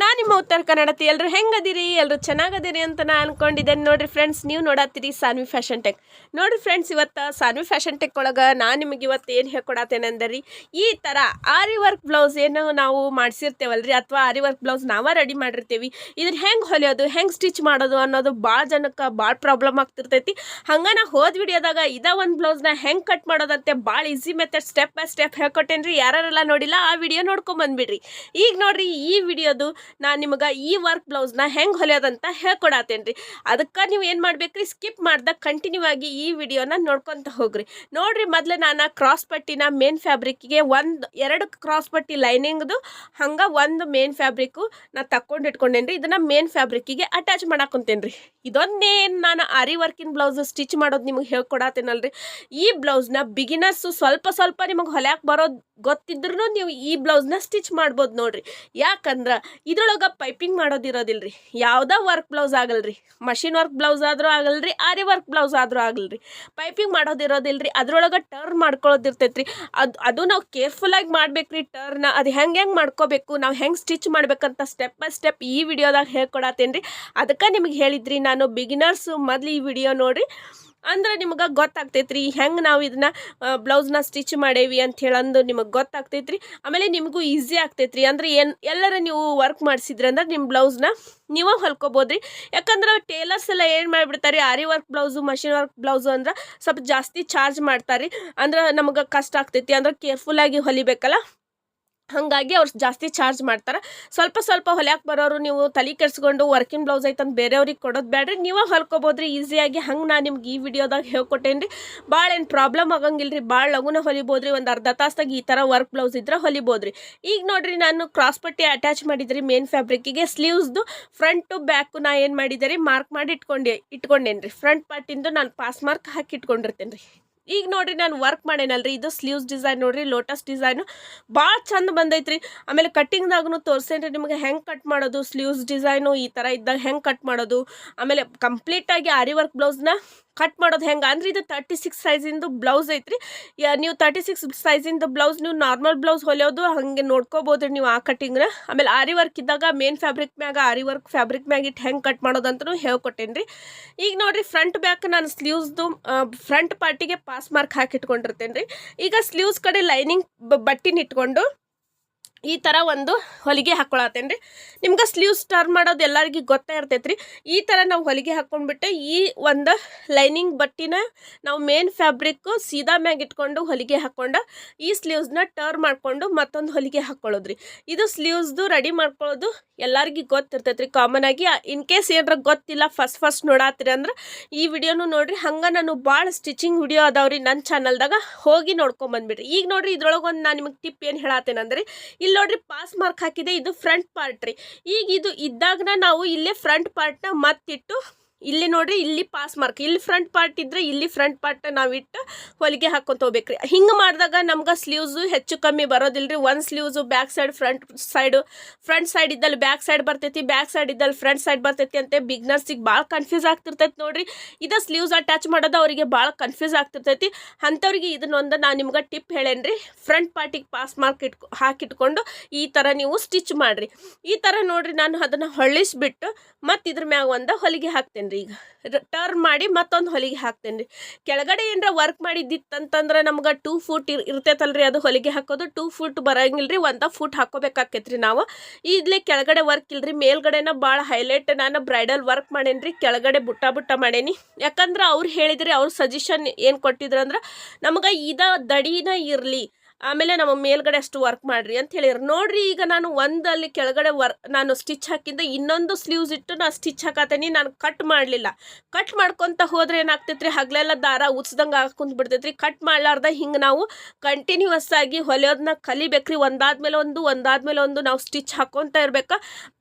ನಾನು ನಿಮ್ಮ ಉತ್ತರ ಕನ್ನಡತಿ ಎಲ್ಲರೂ ಹೆಂಗದಿರಿ ಎಲ್ಲರೂ ಚೆನ್ನಾಗದಿರಿ ಅಂತ ನಾನು ಅನ್ಕೊಂಡಿದ್ದೇನೆ. ನೋಡ್ರಿ ಫ್ರೆಂಡ್ಸ್ ನೀವು ನೋಡತ್ತೀರಿ ಸಾನ್ವಿ ಫ್ಯಾಷನ್ ಟೆಕ್ ನೋಡ್ರಿ ಫ್ರೆಂಡ್ಸ್ ಇವತ್ತು ಸಾನ್ವಿ ಫ್ಯಾಷನ್ ಟೆಕ್ ಒಳಗೆ ನಾನು ನಿಮಗೆ ಇವತ್ತು ಏನು ಹೇಳ್ಕೊಡತ್ತೇನೆ ಅಂದರಿ ಈ ಥರ ಆರಿ ವರ್ಕ್ ಬ್ಲೌಸ್ ಏನು ನಾವು ಮಾಡಿಸಿರ್ತೇವಲ್ರಿ, ಅಥವಾ ಆರಿ ವರ್ಕ್ ಬ್ಲೌಸ್ ನಾವೇ ರೆಡಿ ಮಾಡಿರ್ತೀವಿ. ಇದನ್ನ ಹೆಂಗೆ ಹೊಲಿಯೋದು, ಹೆಂಗೆ ಸ್ಟಿಚ್ ಮಾಡೋದು ಅನ್ನೋದು ಭಾಳ ಜನಕ್ಕೆ ಭಾಳ ಪ್ರಾಬ್ಲಮ್ ಆಗ್ತಿರ್ತೈತಿ. ಹಂಗೆ ನಾ ಹೋದ ವಿಡಿಯೋದಾಗ ಇದ ಒಂದು ಬ್ಲೌಸ್ನ ಹೆಂಗೆ ಕಟ್ ಮಾಡೋದಂತೆ ಭಾಳ easy method step by step ಹೇಳ್ಕೊಟ್ಟೇನ್ರಿ. ಯಾರೆಲ್ಲ ನೋಡಿಲ್ಲ, ಆ ವಿಡಿಯೋ ನೋಡ್ಕೊಂಡ್ ಬಂದ್ಬಿಡ್ರಿ. ಈಗ ನೋಡ್ರಿ, ಈ ವಿಡಿಯೋದು ನಾನು ನಿಮಗೆ ಈ ವರ್ಕ್ ಬ್ಲೌಸ್ನ ಹೆಂಗೆ ಹೊಲಿಯೋದಂತ ಹೇಳ್ಕೊಡತ್ತೇನೆ ರೀ ಅದಕ್ಕೆ ನೀವು ಏನು ಮಾಡ್ಬೇಕ್ರಿ? ಸ್ಕಿಪ್ ಮಾಡ್ದಾಗ ಕಂಟಿನ್ಯೂ ಆಗಿ ಈ ವಿಡಿಯೋನ ನೋಡ್ಕೊತ ಹೋಗ್ರಿ. ನೋಡ್ರಿ ಮೊದಲು ನಾನು ಕ್ರಾಸ್ ಪಟ್ಟಿನ ಮೇನ್ ಫ್ಯಾಬ್ರಿಕ್ಗೆ ಒಂದು, ಎರಡು ಕ್ರಾಸ್ ಪಟ್ಟಿ ಲೈನಿಂಗ್ದು ಹಂಗೆ ಒಂದು ಮೇನ್ ಫ್ಯಾಬ್ರಿಕ್ಕು ನಾ ತಕೊಂಡು ಇಟ್ಕೊಂಡೇನ್ರಿ. ಇದನ್ನು ಮೇನ್ ಫ್ಯಾಬ್ರಿಕ್ಕಿಗೆ ಅಟ್ಯಾಚ್ ಮಾಡಾಕೊಂತೇನೆ ರೀ ಇದೊಂದೇ ನಾನು ಆರಿ ವರ್ಕಿನ ಬ್ಲೌಸ್ ಸ್ಟಿಚ್ ಮಾಡೋದು ನಿಮಗೆ ರೀ ಈ ಬ್ಲೌಸ್ನ ಬಿಗಿನರ್ಸು ಸ್ವಲ್ಪ ಸ್ವಲ್ಪ ನಿಮಗೆ ಹೊಲ್ಯಾಕೆ ಬರೋದು ಗೊತ್ತಿದ್ರೂ ನೀವು ಈ ಬ್ಲೌಸ್ನ ಸ್ಟಿಚ್ ಮಾಡ್ಬೋದು ನೋಡ್ರಿ. ಯಾಕಂದ್ರೆ ಇದ್ರೊಳಗೆ ಪೈಪಿಂಗ್ ಮಾಡೋದಿರೋದಿಲ್ಲ ರೀ ಯಾವುದೇ ವರ್ಕ್ ಬ್ಲೌಸ್ ಆಗಲ್ರಿ. ಮಷಿನ್ ವರ್ಕ್ ಬ್ಲೌಸ್ ಆದರೂ ಆಗಲ್ರಿ, ಆರಿ ವರ್ಕ್ ಬ್ಲೌಸ್ ಆದರೂ ಆಗಲ್ರಿ. ಪೈಪಿಂಗ್ ಮಾಡೋದಿರೋದಿಲ್ಲ ರೀ ಅದ್ರೊಳಗೆ ಟರ್ನ್ ಮಾಡ್ಕೊಳ್ಳೋದಿರ್ತೈತೆ ರೀ ಅದು ಅದು ನಾವು ಕೇರ್ಫುಲ್ಲಾಗಿ ಮಾಡ್ಬೇಕು ರೀ ಟರ್ನ್ ಅದು ಹೆಂಗೆ ಹೆಂಗೆ ಮಾಡ್ಕೋಬೇಕು, ನಾವು ಹೆಂಗೆ ಸ್ಟಿಚ್ ಮಾಡ್ಬೇಕಂತ ಸ್ಟೆಪ್ ಬೈ ಸ್ಟೆಪ್ ಈ ವಿಡಿಯೋದಾಗ ಹೇಳ್ಕೊಡತ್ತೇನೆ ರೀ ಅದಕ್ಕೆ ನಿಮಗೆ ಹೇಳಿದ್ರಿ, ನಾನು ಬಿಗಿನರ್ಸು ಮೊದಲು ಈ ವಿಡಿಯೋ ನೋಡಿರಿ. ಅಂದ್ರೆ ನಿಮ್ಗೆ ಗೊತ್ತಾಗ್ತೈತ್ರಿ. ಹೆಂಗೆ ನಾವು ಇದನ್ನ ಬ್ಲೌಸ್ನ ಸ್ಟಿಚ್ ಮಾಡೇವಿ ಅಂತ ಹೇಳಂದು ನಿಮಗೆ ಗೊತ್ತಾಗ್ತೈತ್ರಿ. ಆಮೇಲೆ ನಿಮಗೂ ಈಸಿ ಆಗ್ತೈತ್ರಿ. ಅಂದ್ರೆ ಏನು, ಎಲ್ಲರ ನೀವು ವರ್ಕ್ ಮಾಡಿಸಿದ್ರಿ ಅಂದ್ರೆ ನಿಮ್ಮ ಬ್ಲೌಸ್ನ ನೀವು ಹೊಲ್ಕೊಬೋದ್ರಿ. ಯಾಕಂದ್ರೆ ಟೇಲರ್ಸ್ ಎಲ್ಲ ಏನು ಮಾಡಿಬಿಡ್ತಾರೆ, ಆರಿ work blouse machine work blouse ಅಂದ್ರೆ ಸ್ವಲ್ಪ ಜಾಸ್ತಿ ಚಾರ್ಜ್ ಮಾಡ್ತಾರೆ ಅಂದ್ರೆ ನಮಗೆ ಕಷ್ಟ ಆಗ್ತೈತಿ. ಅಂದ್ರೆ ಕೇರ್ಫುಲ್ಲಾಗಿ ಹೊಲಿಬೇಕಲ್ಲ. ಹಾಗಾಗಿ ಅವ್ರು ಜಾಸ್ತಿ ಚಾರ್ಜ್ ಮಾಡ್ತಾರೆ. ಸ್ವಲ್ಪ ಸ್ವಲ್ಪ ಹೊಲ್ಯಾಕೆ ಬರೋರು ನೀವು ತಲೆ ಕೆಡ್ಸ್ಕೊಂಡು ವರ್ಕಿಂಗ್ ಬ್ಲೌಸ್ ಐತಂತ ಬೇರೆಯವ್ರಿಗೆ ಕೊಡೋದು ಬೇಡ್ರಿ ನೀವೇ ಹೊಲ್ಕೊಬೋದ್ರಿ ಈಸಿಯಾಗಿ ಹಂಗೆ ನಾನು ನಿಮ್ಗೆ ಈ ವಿಡಿಯೋದಾಗ ಹೇಳ್ಕೊಟ್ಟೇನಿ ರೀ ಭಾಳ ಏನು ಪ್ರಾಬ್ಲಮ್ ಆಗಂಗಿಲ್ಲ ರೀ ಭಾಳ ಲಗುನ ಹೊಲಿಬೋದ್ರಿ. ಒಂದು ಅರ್ಧ ತಾಸ್ದಾಗ ಈ ಥರ ವರ್ಕ್ ಬ್ಲೌಸ್ ಇದ್ರೆ ಹೊಲಿಬೋದ್ರಿ. ಈಗ ನೋಡಿರಿ, ನಾನು ಕ್ರಾಸ್ ಪಟ್ಟಿ ಅಟ್ಯಾಚ್ ಮಾಡಿದ್ರಿ ಮೇನ್ ಫ್ಯಾಬ್ರಿಕ್ಕಿಗೆ ಸ್ಲೀವ್ಸ್ದು ಟು ಬ್ಯಾಕು ನಾ ಏನು ಮಾಡಿದೆ ರೀ? ಮಾರ್ಕ್ ಮಾಡಿ ಇಟ್ಕೊಂಡೆ ಇಟ್ಕೊಂಡೇನಿ ರೀ ಫ್ರಂಟ್ ಪಾರ್ಟಿಂದು ನಾನು ಪಾಸ್ ಮಾರ್ಕ್ ಹಾಕಿ ಇಟ್ಕೊಂಡಿರ್ತೇನೆ ರೀ ಈಗ ನೋಡ್ರಿ ನಾನು ವರ್ಕ್ ಮಾಡೇನಲ್ರಿ, ಇದು ಸ್ಲೀವ್ಸ್ ಡಿಸೈನ್ ನೋಡ್ರಿ ಲೋಟಸ್ ಡಿಸೈನು ಭಾಳ ಚಂದ ಬಂದೈತ್ರಿ. ಆಮೇಲೆ ಕಟ್ಟಿಂಗ್ದಾಗೂ ತೋರಿಸೇನ್ರಿ ನಿಮಗೆ ಹೆಂಗೆ ಕಟ್ ಮಾಡೋದು ಸ್ಲೀವ್ಸ್ ಡಿಸೈನು ಈ ಥರ ಇದ್ದಾಗ ಹೆಂಗೆ ಕಟ್ ಮಾಡೋದು. ಆಮೇಲೆ ಕಂಪ್ಲೀಟಾಗಿ ಆರಿ ವರ್ಕ್ ಬ್ಲೌಸ್ನ ಕಟ್ ಮಾಡೋದು ಹೆಂಗೆ? ಅಂದ್ರೆ ಇದು ತರ್ಟಿ ಸಿಕ್ಸ್ ಸೈಜಿಂದು ಬ್ಲೌಸ್ ಐತ್ರಿ. ನೀವು ತರ್ಟಿ ಸಿಕ್ಸ್ ಸೈಜಿಂದು ಬ್ಲೌಸ್ ನೀವು ನಾರ್ಮಲ್ ಬ್ಲೌಸ್ ಹೊಲಿಯೋದು, ಹಾಗೆ ನೋಡ್ಕೋಬೋದು ರೀ ನೀವು ಆ ಕಟ್ಟಿಂಗ್ನ ಆಮೇಲೆ ಆರಿ ವರ್ಕ್ ಇದ್ದಾಗ ಮೇನ್ ಫ್ಯಾಬ್ರಿಕ್ ಮ್ಯಾಗ ಆರಿ ವರ್ಕ್ ಫ್ಯಾಬ್ರಿಕ್ ಮ್ಯಾಗ ಇಟ್ಟು ಹೆಂಗೆ ಕಟ್ ಮಾಡೋದಂತೂ ಹೇಳ್ಕೊಟ್ಟೇನಿ ರೀ ಈಗ ನೋಡಿರಿ ಫ್ರಂಟ್ ಬ್ಯಾಕ್ ನಾನು ಸ್ಲೀವ್ಸ್ದು ಫ್ರಂಟ್ ಪಾರ್ಟಿಗೆ ಪಾಸ್ ಮಾರ್ಕ್ ಹಾಕಿ ಇಟ್ಕೊಂಡಿರ್ತೇನೆ ರೀ ಈಗ ಸ್ಲೀವ್ಸ್ ಕಡೆ ಲೈನಿಂಗ್ ಬಟ್ಟಿನ ಇಟ್ಕೊಂಡು ಈ ಥರ ಒಂದು ಹೊಲಿಗೆ ಹಾಕ್ಕೊಳತ್ತೇನೆ ರೀ ನಿಮ್ಗೆ ಸ್ಲೀವ್ಸ್ ಟರ್ನ್ ಮಾಡೋದು ಎಲ್ಲರಿಗೂ ಗೊತ್ತೇ ಇರ್ತೈತೆ ಈ ಥರ ನಾವು ಹೊಲಿಗೆ ಹಾಕ್ಕೊಂಡ್ಬಿಟ್ಟು ಈ ಒಂದು ಲೈನಿಂಗ್ ಬಟ್ಟಿನ ನಾವು ಮೇನ್ ಫ್ಯಾಬ್ರಿಕ್ಕು ಸೀದಾ ಮ್ಯಾಗ ಇಟ್ಕೊಂಡು ಹೊಲಿಗೆ ಹಾಕ್ಕೊಂಡು ಈ ಸ್ಲೀವ್ಸ್ನ ಟರ್ನ್ ಮಾಡಿಕೊಂಡು ಮತ್ತೊಂದು ಹೊಲಿಗೆ ಹಾಕ್ಕೊಳ್ಳೋದು ರೀ ಇದು ಸ್ಲೀವ್ಸ್ದು ರೆಡಿ ಮಾಡ್ಕೊಳ್ಳೋದು ಎಲ್ಲರಿಗೂ ಗೊತ್ತಿರ್ತೈತೆ ರೀ ಕಾಮನ್ ಆಗಿ ಇನ್ ಕೇಸ್ ಏನಾರ ಗೊತ್ತಿಲ್ಲ ಫಸ್ಟ್ ಫಸ್ಟ್ ನೋಡಾತ್ರಿ ಅಂದ್ರೆ ಈ ವಿಡಿಯೋನು ನೋಡ್ರಿ. ಹಂಗೆ ನಾನು ಭಾಳ ಸ್ಟಿಚಿಂಗ್ ವಿಡಿಯೋ ಅದಾವ್ರಿ ನನ್ನ ಚಾನಲ್ದಾಗ ಹೋಗಿ ನೋಡ್ಕೊಂಬಂದ್ಬಿಡ್ರಿ ಈಗ ನೋಡ್ರಿ ಇದ್ರೊಳಗೆ ಒಂದು ನಾನು ನಿಮಗೆ ಟಿಪ್ ಏನು ಹೇಳತ್ತೇನಂದ್ರೆ ಇಲ್ಲಿ ನೋಡ್ರಿ ಪಾಸ್ ಮಾರ್ಕ್ ಹಾಕಿದೆ, ಇದು ಫ್ರಂಟ್ ಪಾರ್ಟ್ ರೀ. ಈಗ ಇದು ಇದ್ದಾಗನ ನಾವು ಇಲ್ಲೇ ಫ್ರಂಟ್ ಪಾರ್ಟ್ನ ಮತ್ತಿಟ್ಟು ಇಲ್ಲಿ ನೋಡ್ರಿ, ಇಲ್ಲಿ ಪಾಸ್ ಮಾರ್ಕ್ ಇಲ್ಲಿ ಫ್ರಂಟ್ ಪಾರ್ಟ್ ಇದ್ರೆ ಇಲ್ಲಿ ಫ್ರಂಟ್ ಪಾರ್ಟ್ ನಾವಿಟ್ಟು ಹೊಲಿಗೆ ಹಾಕ್ಕೊಂತ ಹೋಗ್ಬೇಕ್ರಿ. ಹಿಂಗೆ ಮಾಡಿದಾಗ ನಮ್ಗೆ ಸ್ಲೀವ್ಸು ಹೆಚ್ಚು ಕಮ್ಮಿ ಬರೋದಿಲ್ಲ ರೀ ಒಂದು sleeves back side front side front side ಇದ್ದಲ್ಲಿ ಬ್ಯಾಕ್ ಸೈಡ್ ಬರ್ತೈತಿ ಬ್ಯಾಕ್ ಸೈಡ್ ಇದ್ದಲ್ಲಿ ಫ್ರಂಟ್ ಸೈಡ್ ಬರ್ತೈತಿ ಅಂತ ಬಿಗ್ನರ್ಸಿಗೆ ಭಾಳ ಕನ್ಫ್ಯೂಸ್ ಆಗ್ತಿರ್ತೈತಿ ನೋಡ್ರಿ. ಇದು ಸ್ಲೀವ್ಸ್ ಅಟ್ಯಾಚ್ ಮಾಡೋದು ಅವರಿಗೆ ಭಾಳ ಕನ್ಫ್ಯೂಸ್ ಆಗ್ತಿರ್ತೈತಿ. ಅಂಥವ್ರಿಗೆ ಇದನ್ನೊಂದು ನಾನು ನಿಮ್ಗೆ ಟಿಪ್ ಹೇಳೇನ್ರಿ. ಫ್ರಂಟ್ ಪಾರ್ಟಿಗೆ ಪಾಸ್ ಮಾರ್ಕ್ ಇಟ್ಕೊ, ಹಾಕಿಟ್ಕೊಂಡು ಈ ಥರ ನೀವು ಸ್ಟಿಚ್ ಮಾಡಿರಿ. ಈ ಥರ ನೋಡ್ರಿ, ನಾನು ಅದನ್ನು ಹೊಳಿಸ್ಬಿಟ್ಟು ಮತ್ತು ಇದ್ರ ಮ್ಯಾಗ ಒಂದು ಹೊಲಿಗೆ ಹಾಕ್ತೇನೆ. ರೀ ಈಗ ಟರ್ನ್ ಮಾಡಿ ಮತ್ತೊಂದು ಹೊಲಿಗೆ ಹಾಕ್ತೇನೆ ರೀ ಕೆಳಗಡೆ ಏನರ ವರ್ಕ್ ಮಾಡಿದ್ದಿತ್ತಂತಂದ್ರೆ ನಮ್ಗೆ ಟೂ ಫೂಟ್ ಇರ್, ಇರ್ತೈತಲ್ರಿ ಅದು ಹೊಲಿಗೆ ಹಾಕೋದು. ಟೂ ಫೂಟ್ ಬರಂಗಿಲ್ಲ ರೀ ಒಂದು ಫೂಟ್ ಹಾಕೋಬೇಕಾಕೈತ್ರಿ ನಾವು. ಇಲ್ಲೇ ಕೆಳಗಡೆ ವರ್ಕ್ ಇಲ್ರಿ, ಮೇಲ್ಗಡೆನ ಭಾಳ ಹೈಲೈಟ್ ನಾನು ಬ್ರೈಡಲ್ ವರ್ಕ್ ಮಾಡೇನಿ ರೀ ಕೆಳಗಡೆ ಬುಟ್ಟ ಬುಟ್ಟ ಮಾಡೇನಿ. ಯಾಕಂದ್ರೆ ಅವ್ರು ಹೇಳಿದ್ರಿ, ಅವ್ರ ಸಜೆಷನ್ ಏನು ಕೊಟ್ಟಿದ್ರು ಅಂದ್ರೆ ನಮ್ಗೆ ಇದ ದಡಿನ ಇರಲಿ. ಆಮೇಲೆ ನಮ್ಮ ಮೇಲ್ಗಡೆ ಅಷ್ಟು ವರ್ಕ್ ಮಾಡ್ರಿ ಅಂತ ಹೇಳಿದ್ರು. ನೋಡ್ರಿ, ಈಗ ನಾನು ಒಂದಲ್ಲಿ ಕೆಳಗಡೆ ವರ್ ನಾನು ಸ್ಟಿಚ್ ಹಾಕಿದ್ದೆ, ಇನ್ನೊಂದು ಸ್ಲೀವ್ಸ್ ಇಟ್ಟು ನಾನು ಸ್ಟಿಚ್ ಹಾಕತ್ತೀನಿ ನಾನು ಕಟ್ ಮಾಡಲಿಲ್ಲ. ಕಟ್ ಮಾಡ್ಕೊತ ಹೋದ್ರೆ ಏನಾಗ್ತೈತ್ರಿ, ಹಗಲೆಲ್ಲ ದಾರ ಉಚ್ದಂಗೆ ಹಾಕೊಂಡ್ ಬಿಡ್ತೈತ್ರಿ ಕಟ್ ಮಾಡ್ಲಾರ್ದ ಹಿಂಗೆ ನಾವು ಕಂಟಿನ್ಯೂಸ್ ಆಗಿ ಹೊಲಿಯೋದನ್ನ ಕಲಿಬೇಕ್ರಿ. ಒಂದಾದ್ಮೇಲೆ ಒಂದು ಒಂದಾದ್ಮೇಲೆ ಒಂದು, ನಾವು ಸ್ಟಿಚ್ ಹಾಕೊತ ಇರ್ಬೇಕು.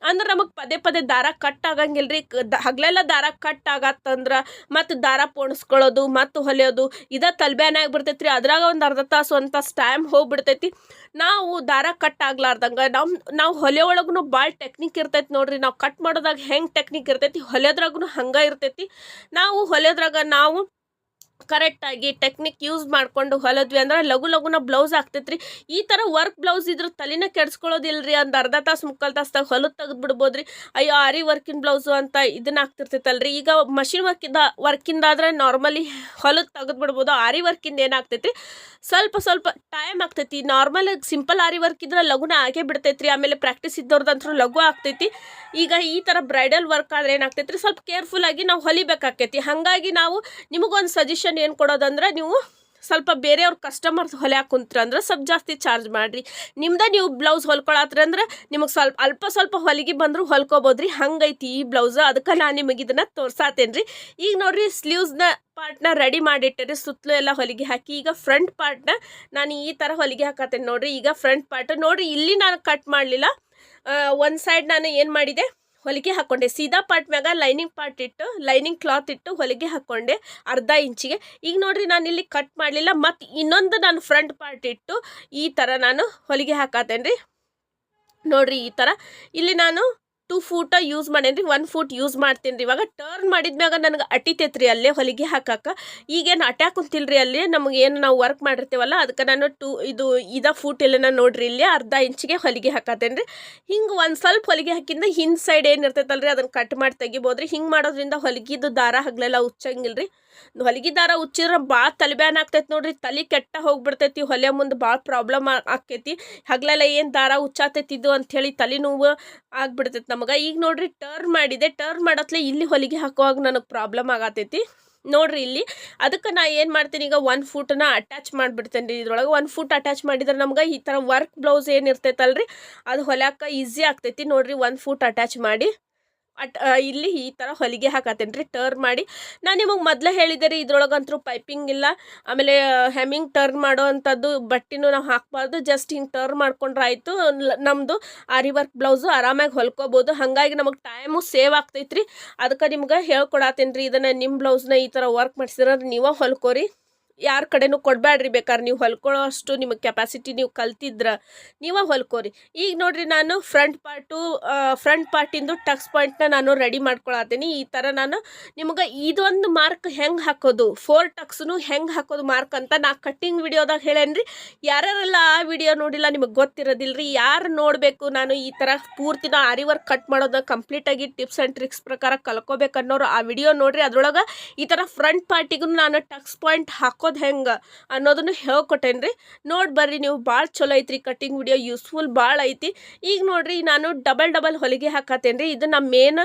ಅಂದ್ರೆ ನಮಗೆ ಪದೇ ಪದೇ ದಾರ ಕಟ್ ಆಗಂಗಿಲ್ಲ ರೀ ಹಗಲೆಲ್ಲ ದಾರ ಕಟ್ ಆಗತ್ತಂದ್ರೆ ಮತ್ತು ದಾರ ಪೋಣಿಸ್ಕೊಳ್ಳೋದು, ಮತ್ತು ಹೊಲಿಯೋದು, ಇದ ತಲ್ಬ್ಯಾನ ಆಗಿಬಿಡ್ತೈತ್ರಿ ಅದ್ರಾಗ ಒಂದು ಅರ್ಧ ತಾಸು ಅಂತ ತಾಸು ಟೈಮ್ ಹೋಗ್ಬಿಡ್ತೈತಿ. ನಾವು ದಾರ ಕಟ್ ಆಗ್ಲಾರ್ದಂಗೆ ನಮ್ಮ ನಾವು ಹೊಲೆ ಒಳಗೂ ಭಾಳ ಟೆಕ್ನಿಕ್ ಇರ್ತೈತಿ ನೋಡ್ರಿ. ನಾವು ಕಟ್ ಮಾಡೋದಾಗ ಹೆಂಗೆ ಟೆಕ್ನಿಕ್ ಇರ್ತೈತಿ? ಹೊಲೆದ್ರಾಗೂ ಹಂಗೆ ಇರ್ತೈತಿ. ನಾವು ಹೊಲೆದ್ರಾಗ ನಾವು ಕರೆಕ್ಟಾಗಿ ಟೆಕ್ನಿಕ್ ಯೂಸ್ ಮಾಡಿಕೊಂಡು ಹೊಲದ್ವಿ ಅಂದ್ರೆ ಲಘು ಲಘುನ ಬ್ಲೌಸ್ ಆಗ್ತೈತ್ರಿ ಈ ಥರ ವರ್ಕ್ ಬ್ಲೌಸ್ ಇದ್ರ ತಲೆನ ಕೆಡ್ಸ್ಕೊಳ್ಳೋದಿಲ್ರಿ ಒಂದು ಅರ್ಧ ತಾಸು, ಮುಕ್ಕಾಲು ತಾಸ್ದಾಗ ಹೊಲದ ತೆಗೆದು ಬಿಡ್ಬೋದು ರೀ ಅಯ್ಯೋ, ಆರಿ ವರ್ಕಿನ ಬ್ಲೌಸು ಅಂತ ಇದನ್ನ ಆಗ್ತಿರ್ತೈತಲ್ರಿ ಈಗ ಮಷಿನ್ ವರ್ಕಿಂದ ವರ್ಕಿಂದಾದ್ರೆ ನಾರ್ಮಲಿ ಹೊಲದ ತೆಗೆದು ಬಿಡ್ಬೋದು ಆರಿ ವರ್ಕಿಂದ ಏನಾಗ್ತೈತ್ರಿ ಸ್ವಲ್ಪ ಸ್ವಲ್ಪ ಟೈಮ್ ಆಗ್ತೈತಿ. ನಾರ್ಮಲ್ ಸಿಂಪಲ್ ಆರಿ ವರ್ಕ್ ಇದ್ರೆ ಲಘುನ ಆಗೇ ಬಿಡ್ತೈತ್ರಿ. ಆಮೇಲೆ ಪ್ರಾಕ್ಟೀಸ್ ಇದ್ದವ್ರದಂತೂ ಲಘು ಆಗ್ತೈತಿ. ಈಗ ಈ ಥರ ಬ್ರೈಡಲ್ ವರ್ಕ್ ಆದ್ರೆ ಏನಾಗ್ತೈತಿ ಸ್ವಲ್ಪ ಕೇರ್ಫುಲ್ಲಾಗಿ ನಾವು ಹೊಲಿಬೇಕಾಕೈತಿ. ಹಾಗಾಗಿ ನಾವು ನಿಮಗೊಂದು ಸಜೆಷನ್ ಏನು ಕೊಡೋದಂದ್ರೆ ನೀವು ಸ್ವಲ್ಪ ಬೇರೆಯವ್ರ ಕಸ್ಟಮರ್ಸ್ ಹೊಲೆ ಕುಂತ್ರ ಅಂದ್ರೆ ಸ್ವಲ್ಪ ಜಾಸ್ತಿ ಚಾರ್ಜ್ ಮಾಡಿರಿ. ನಿಮ್ದ ನೀವು ಬ್ಲೌಸ್ ಹೊಲ್ಕೊಳತ್ರಿ ಅಂದ್ರೆ ನಿಮಗೆ ಸ್ವಲ್ಪ ಅಲ್ಪ ಸ್ವಲ್ಪ ಹೊಲಿಗೆ ಬಂದರೂ ಹೊಲ್ಕೋಬೋದು ಹಂಗೈತಿ ಈ ಬ್ಲೌಸ್ ಅದಕ್ಕೆ ನಾನು ನಿಮಗೆ ಇದನ್ನು ತೋರ್ಸಾತೇನೆ ರೀ ಈಗ ನೋಡಿರಿ ಸ್ಲೀವ್ಸ್ನ ಪಾರ್ಟ್ನ ರೆಡಿ ಮಾಡಿಟ್ಟಿರಿ. ಸುತ್ತಲೂ ಎಲ್ಲ ಹೊಲಿಗೆ ಹಾಕಿ. ಈಗ ಫ್ರಂಟ್ ಪಾರ್ಟ್ನ ನಾನು ಈ ಥರ ಹೊಲಿಗೆ ಹಾಕತ್ತೇನೆ ನೋಡಿರಿ. ಈಗ ಫ್ರಂಟ್ ಪಾರ್ಟ್ ನೋಡಿರಿ. ಇಲ್ಲಿ ನಾನು ಕಟ್ ಮಾಡಲಿಲ್ಲ. ಒಂದು ಸೈಡ್ ನಾನು ಏನು ಮಾಡಿದೆ? ಹೊಲಿಗೆ ಹಾಕ್ಕೊಂಡೆ ಸೀದಾ ಪಾರ್ಟ್ ಮ್ಯಾಗ ಲೈನಿಂಗ್ ಪಾರ್ಟ್ ಇಟ್ಟು ಲೈನಿಂಗ್ ಕ್ಲಾತ್ ಇಟ್ಟು ಹೊಲಿಗೆ ಹಾಕ್ಕೊಂಡೆ ಅರ್ಧ ಇಂಚಿಗೆ. ಈಗ ನೋಡ್ರಿ, ನಾನು ಇಲ್ಲಿ ಕಟ್ ಮಾಡಲಿಲ್ಲ. ಮತ್ತು ಇನ್ನೊಂದು ನಾನು ಫ್ರಂಟ್ ಪಾರ್ಟ್ ಇಟ್ಟು ಈ ಥರ ನಾನು ಹೊಲಿಗೆ ಹಾಕತ್ತೇನೆ ರೀ ನೋಡ್ರಿ ಈ ಥರ ಇಲ್ಲಿ ನಾನು ಟೂ ಫೂಟ ಯೂಸ್ ಮಾಡೇನಿ ರೀ ಒನ್ ಫೂಟ್ ಯೂಸ್ ಮಾಡ್ತೀನಿ ರೀ ಇವಾಗ ಟರ್ನ್ ಮಾಡಿದ್ಮ್ಯಾಗ ನನಗೆ ಅಟಿತೈತ್ರಿ ಅಲ್ಲೇ ಹೊಲಿಗೆ ಹಾಕಕ್ಕೆ ಈಗೇನು ಅಟ್ಯಾಕ್ ಕುಂತಿಲ್ಲ ರೀ ಅಲ್ಲಿ, ನಮಗೆ ಏನು ನಾವು ವರ್ಕ್ ಮಾಡಿರ್ತೀವಲ್ಲ, ಅದಕ್ಕೆ ನಾನು ಟೂ ಇದು, ಇದ ಫೂಟ್ ಎಲ್ಲ ನೋಡ್ರಿ ಇಲ್ಲಿ, ಅರ್ಧ ಇಂಚಿಗೆ ಹೊಲಿಗೆ ಹಾಕತ್ತೇನೆ ರೀ ಹಿಂಗೆ ಒಂದು ಸ್ವಲ್ಪ ಹೊಲಿಗೆ ಹಾಕಿಂದ ಹಿಂದ್ ಸೈಡ್ ಏನು ಇರ್ತೈತಲ್ಲ ರೀ ಅದನ್ನು ಕಟ್ ಮಾಡಿ ತೆಗಿಬೋದ್ರಿ. ಹಿಂಗೆ ಮಾಡೋದ್ರಿಂದ ಹೊಲಿಗೆದು ದಾರ ಹಗ್ಲೆಲ್ಲ ಉಚ್ಚಂಗಿಲ್ಲ ರೀ ಹೊಲಿಗೆ ದಾರ ಉಚ್ಚಿದ್ರೆ ಭಾಳ ತಲೆಬ್ಯಾನ್ ಆಗ್ತೈತಿ ನೋಡ್ರಿ, ತಲೆ ಕೆಟ್ಟ ಹೋಗ್ಬಿಡ್ತೈತಿ ಹೊಲೆ ಮುಂದೆ ಭಾಳ ಪ್ರಾಬ್ಲಮ್ ಆಕೈತಿ. ಹಗಲೆಲ್ಲ ಏನು ದಾರ ಉಚ್ಚಾತೈತಿ ಇದು ಅಂಥೇಳಿ ತಲೆನೋವು ಆಗ್ಬಿಡ್ತೈತಿ ನಮಗೆ. ಈಗ ನೋಡ್ರಿ ಟರ್ನ್ ಮಾಡಿದೆ ಟರ್ನ್ ಮಾಡತ್ಲೆ ಇಲ್ಲಿ ಹೊಲಿಗೆ ಹಾಕುವಾಗ ನನಗೆ ಪ್ರಾಬ್ಲಮ್ ಆಗತೈತಿ. ನೋಡ್ರಿ ಇಲ್ಲಿ, ಅದಕ್ಕೆ ನಾ ಏನು ಮಾಡ್ತೀನಿ ಈಗ ಒನ್ ಫೂಟನ್ನ ಅಟ್ಯಾಚ್ ಮಾಡಿಬಿಡ್ತೇನೆ ರೀ ಇದ್ರೊಳಗೆ ಒನ್ ಫೂಟ್ ಅಟ್ಯಾಚ್ ಮಾಡಿದ್ರೆ ನಮ್ಗೆ ಈ ಥರ ವರ್ಕ್ ಬ್ಲೌಸ್ ಏನು ಇರ್ತೈತಲ್ರಿ, ಅದು ಹೊಲ್ಯಾಕ ಈಸಿ ಆಗ್ತೈತಿ. ನೋಡ್ರಿ ಒನ್ ಫೂಟ್ ಅಟ್ಯಾಚ್ ಮಾಡಿ ಅಟ್ ಇಲ್ಲಿ ಈ ಥರ ಹೊಲಿಗೆ ಹಾಕತ್ತೇನೆ ರೀ ಟರ್ನ್ ಮಾಡಿ. ನಾನು ನಿಮಗೆ ಮೊದಲೇ ಹೇಳಿದೆ ರೀ ಇದ್ರೊಳಗಂತೂ ಪೈಪಿಂಗ್ ಇಲ್ಲ. ಆಮೇಲೆ ಹೆಮ್ಮಿಂಗ್ ಟರ್ನ್ ಮಾಡೋ ಅಂಥದ್ದು ಬಟ್ಟೆನೂ ನಾವು ಹಾಕ್ಬಾರ್ದು. ಜಸ್ಟ್ ಹಿಂಗೆ ಟರ್ನ್ ಮಾಡ್ಕೊಂಡ್ರೆ ಆಯಿತು. ನಮ್ಮದು ಆರಿ ವರ್ಕ್ ಬ್ಲೌಸು ಆರಾಮಾಗಿ ಹೊಲ್ಕೋಬೋದು. ಹಾಗಾಗಿ ನಮಗೆ ಟೈಮು ಸೇವ್ ಆಗ್ತೈತ್ರಿ. ಅದಕ್ಕೆ ನಿಮ್ಗೆ ಹೇಳ್ಕೊಡತ್ತೇನೆ ರೀ ಇದನ್ನು ನಿಮ್ಮ ಬ್ಲೌಸ್ನ ಈ ಥರ ವರ್ಕ್ ಮಾಡಿಸಿದ್ರೆ ನೀವೇ ಹೊಲ್ಕೋರಿ. ಯಾರ ಕಡೆನೂ ಕೊಡಬೇಡ್ರಿ ಬೇಕಾದ್ರೆ ನೀವು ಹೊಲ್ಕೊಳ್ಳೋ ಅಷ್ಟು ನಿಮಗೆ ಕೆಪಾಸಿಟಿ ನೀವು ಕಲ್ತಿದ್ರೆ ನೀವೇ ಹೊಲ್ಕೋರಿ. ಈಗ ನೋಡಿರಿ ನಾನು ಫ್ರಂಟ್ ಪಾರ್ಟು ಫ್ರಂಟ್ ಪಾರ್ಟಿಂದು ಟಕ್ಸ್ ಪಾಯಿಂಟ್ನ ನಾನು ರೆಡಿ ಮಾಡ್ಕೊಳತ್ತೀನಿ ಈ ಥರ ನಾನು ನಿಮ್ಗೆ ಇದೊಂದು ಮಾರ್ಕ್ ಹೆಂಗೆ ಹಾಕೋದು? ಫೋರ್ ಟಕ್ಸ್ನು ಹೆಂಗೆ ಹಾಕೋದು ಮಾರ್ಕ್ ಅಂತ ನಾ ಕಟ್ಟಿಂಗ್ ವಿಡಿಯೋದಾಗ ಹೇಳೇನ್ರಿ. ಯಾರ್ಯಾರೆಲ್ಲ ಆ ವಿಡಿಯೋ ನೋಡಿಲ್ಲ ನಿಮಗೆ ಗೊತ್ತಿರೋದಿಲ್ಲ ರೀ ಯಾರು ನೋಡಬೇಕು ನಾನು ಈ ಥರ ಪೂರ್ತಿನ ಆರಿ ವರ್ಕ್ ಕಟ್ ಮಾಡೋದು ಕಂಪ್ಲೀಟಾಗಿ ಟಿಪ್ಸ್ ಆ್ಯಂಡ್ ಟ್ರಿಕ್ಸ್ ಪ್ರಕಾರ ಕಲ್ಕೋಬೇಕನ್ನೋರು ಆ ವಿಡಿಯೋ ನೋಡಿರಿ. ಅದರೊಳಗೆ ಈ ಥರ ಫ್ರಂಟ್ ಪಾರ್ಟಿಗೂ ನಾನು ಟಕ್ಸ್ ಪಾಯಿಂಟ್ ಹಾಕೋದು ಹೆಂಗೆ ಅನ್ನೋದನ್ನು ಹೇಳ್ಕೊಟ್ಟೇನೆ ರೀ ನೋಡಿ ಬರ್ರಿ ನೀವು ಭಾಳ ಚಲೋ ಐತ್ರಿ ಕಟ್ಟಿಂಗ್ ವಿಡಿಯೋ ಯೂಸ್ಫುಲ್ ಭಾಳ ಐತಿ. ಈಗ ನೋಡಿರಿ ನಾನು ಡಬಲ್ ಡಬಲ್ ಹೊಲಿಗೆ ಹಾಕತ್ತೇನೆ ರೀ ಇದು ನಮ್ಮ ಮೇನ್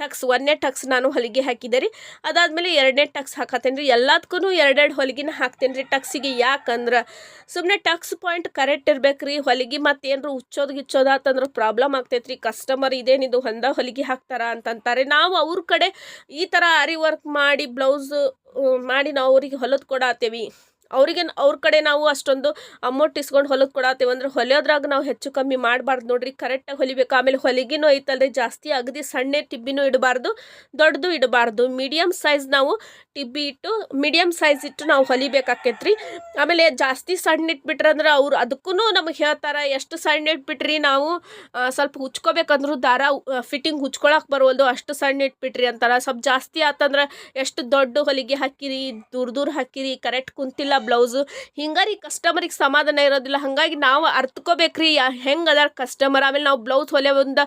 ಟಕ್ಸ್, ಒಂದನೇ ಟಕ್ಸ್ ನಾನು ಹೊಲಿಗೆ ಹಾಕಿದೆ ರೀ. ಅದಾದಮೇಲೆ ಎರಡನೇ ಟಕ್ಸ್ ಹಾಕತ್ತೇನೆ ರೀ ಎಲ್ಲದಕ್ಕೂ ಎರಡೆರಡು ಹೊಲಿಗೆನ ಹಾಕ್ತೇನೆ ರೀ ಟಕ್ಸಿಗೆ. ಯಾಕಂದ್ರೆ ಸುಮ್ಮನೆ ಟಕ್ಸ್ ಪಾಯಿಂಟ್ ಕರೆಕ್ಟ್ ಇರಬೇಕು ರೀ ಹೊಲಿಗೆ ಮತ್ತು ಏನಾರು ಉಚ್ಚೋದು ಗಿಚ್ಚೋದು ಆತಂದ್ರೆ ಪ್ರಾಬ್ಲಮ್ ಆಗ್ತೈತೆ ರೀ ಕಸ್ಟಮರ್ ಇದೇನಿದು ಹೊಂದ ಹೊಲಿಗೆ ಹಾಕ್ತಾರ ಅಂತಂತಾರೆ. ನಾವು ಅವ್ರ ಕಡೆ ಈ ಥರ ಅರಿ ವರ್ಕ್ ಮಾಡಿ ಬ್ಲೌಸು ಮಾಡಿ ನಾವು ಅವ್ರಿಗೆ ಹೊಲದು ಕೊಡತ್ತೇವಿ ಅವ್ರಿಗೆ ಅವ್ರ ಕಡೆ ನಾವು ಅಷ್ಟೊಂದು ಅಮೌಂಟ್ ಇಸ್ಕೊಂಡು ಹೊಲದ್ ಕೊಡತ್ತೇವೆ. ಅಂದ್ರೆ ಹೊಲಿಯೋದ್ರಾಗ ನಾವು ಹೆಚ್ಚು ಕಮ್ಮಿ ಮಾಡಬಾರ್ದು ನೋಡ್ರಿ. ಕರೆಕ್ಟಾಗಿ ಹೊಲಿಬೇಕು. ಆಮೇಲೆ ಹೊಲಿಗೆನೂ ಐತಲ್ರಿ. ಜಾಸ್ತಿ ಅಗದಿ ಸಣ್ಣ ಟಿಬ್ಬಿನೂ ಇಡಬಾರ್ದು, ದೊಡ್ಡದು ಇಡಬಾರ್ದು. ಮೀಡಿಯಮ್ ಸೈಜ್ ನಾವು ಟಿಬ್ಬಿ ಇಟ್ಟು ಮೀಡಿಯಮ್ ಸೈಜ್ ಇಟ್ಟು ನಾವು ಹೊಲಿಬೇಕಾಕೈತ್ರಿ. ಆಮೇಲೆ ಜಾಸ್ತಿ ಸಣ್ಣ ಇಟ್ಬಿಟ್ರೆ ಅಂದ್ರೆ ಅವ್ರು ಅದಕ್ಕೂ ನಮಗೆ ಹೇಳ್ತಾರೆ, ಎಷ್ಟು ಸಣ್ಣ ಇಟ್ಬಿಟ್ರಿ ನಾವು ಸ್ವಲ್ಪ ಹುಚ್ಕೋಬೇಕಂದ್ರೂ ದಾರ ಫಿಟ್ಟಿಂಗ್ ಹುಚ್ಕೊಳಕ್ಕೆ ಬರೋಲ್ದು ಅಷ್ಟು ಸಣ್ಣ ಇಟ್ಬಿಟ್ರಿ ಅಂತಾರೆ. ಸ್ವಲ್ಪ ಜಾಸ್ತಿ ಆತಂದ್ರೆ ಎಷ್ಟು ದೊಡ್ಡ ಹೊಲಿಗೆ ಹಾಕಿರಿ, ದೂರ ದೂರ ಹಾಕಿರಿ ಕರೆಕ್ಟ್ ಕುಂತಿಲ್ಲ ಬ್ಲೌಸು. ಹಿಂಗಾರಿ ಕಸ್ಟಮರಿಗೆ ಸಮಾಧಾನ ಇರೋದಿಲ್ಲ. ಹಾಗಾಗಿ ನಾವು ಅರ್ತ್ಕೋಬೇಕ್ರಿ. ಹೆಂಗೆ ಅದಾರ ಕಸ್ಟಮರ್ ಆಮೇಲೆ ನಾವು ಬ್ಲೌಸ್ ಹೊಲಿಯೋದ್ರಿಂದ